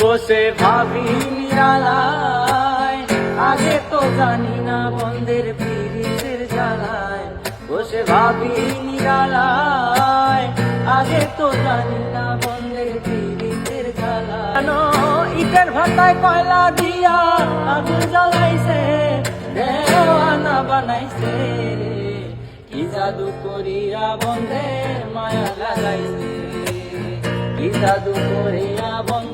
বসে ভাবি আগে তো জানি না বন্ধের পীড়িতের জ্বালায়। বসে ভাবি আগে তো জানি না বন্ধের পীড়িতের জ্বালায়। ইটের ভাটায় কয়লা দিয়া আগুন জ্বালাইছে? দেওয়ানা বানাইছে। কি জাদু করিয়া বন্ধে মায়া লাগাইছে কি জাদু করিয়া বন্ধে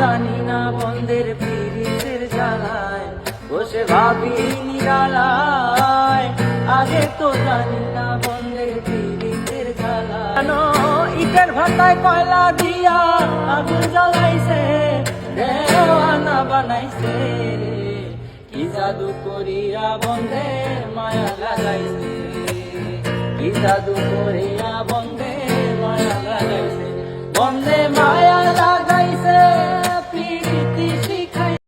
জানি না বন্ধের পীড়িতের জ্বালায়, বসে ভাবি নিরালায়। আগে তো জানি না বন্ধের পীড়িতের জ্বালায়। ইটের ভাটায় কয়লা দিয়া আগুন জ্বালাইছে, দেওয়ানা বানাইছে। কি জাদু করিয়া বন্ধে মায়া লাগাইছে কি জাদু করিয়া বন্ধে মায়া লাগাইছে বন্ধে